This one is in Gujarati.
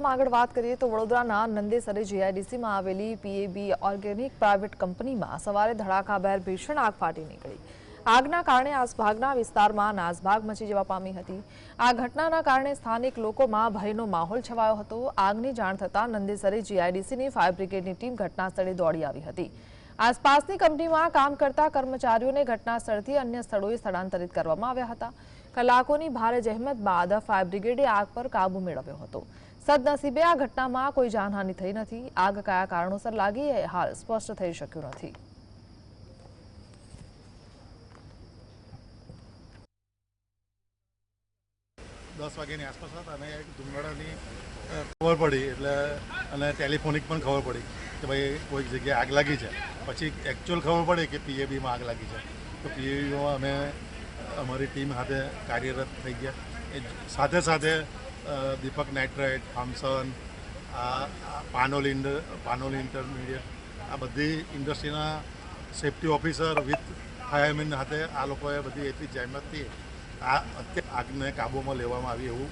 વિગતોમાં આગળ વાત કરીએ તો વડોદરાના નંદેસરે જીઆઈડીસીમાં આવેલી પીએબી ઓર્ગેનિક પ્રાઇવેટ કંપનીમાં સવારે ધડાકાભેર ભીષણ આગ ફાટી નીકળી. આગના કારણે આસભાગના વિસ્તારમાં નાસભાગ મચી જવા પામી હતી. આ ઘટનાના કારણે સ્થાનિક લોકોમાં ભયનો માહોલ છવાયો હતો. આગની જાણ થતાં નંદેસરે જીઆઈડીસીની ફાયર બ્રિગેડની ટીમ ઘટનાસ્થળે દોડી આવી હતી. આસપાસની કંપનીમાં કામ કરતા કર્મચારીઓને ઘટનાસ્થળથી અન્ય સ્થળોએ સ્થળાંતરિત કરવામાં આવ્યા હતા. કલાકોની ભારે જહેમત બાદ ફાયર બ્રિગેડે આગ પર કાબુ મેળવ્યો હતો. સદનસીબે આ ઘટનામાં કોઈ જાનહાનિ થઈ નથી. આગ કયા કારણોસર લાગી એ હાલ સ્પષ્ટ થઈ શક્યું નથી. દસ વાગ્યાની આસપાસ હતા અને ધુમાડાની ખબર પડી એટલે, અને ટેલિફોનિક પણ ખબર પડી કે ભાઈ કોઈક જગ્યાએ આગ લાગી છે. પછી એકચ્યુઅલ ખબર પડી કે પીએબીમાં આગ લાગી છે. તો પીએબીમાં અમે, અમારી ટીમ સાથે કાર્યરત થઈ ગયા. એ સાથે સાથે દીપક નાઇટ્રેટ થામસન પાનોલ ઇન્ડ, પાનોલ ઇન્ટરમીડિયેટ, આ બધી ઇન્ડસ્ટ્રીના સેફ્ટી ઓફિસર વિથ ફાયરમેન સાથે આ લોકોએ બધી એટલી જહેમતથી આ અત્યારે આગને કાબૂમાં લેવામાં આવી એવું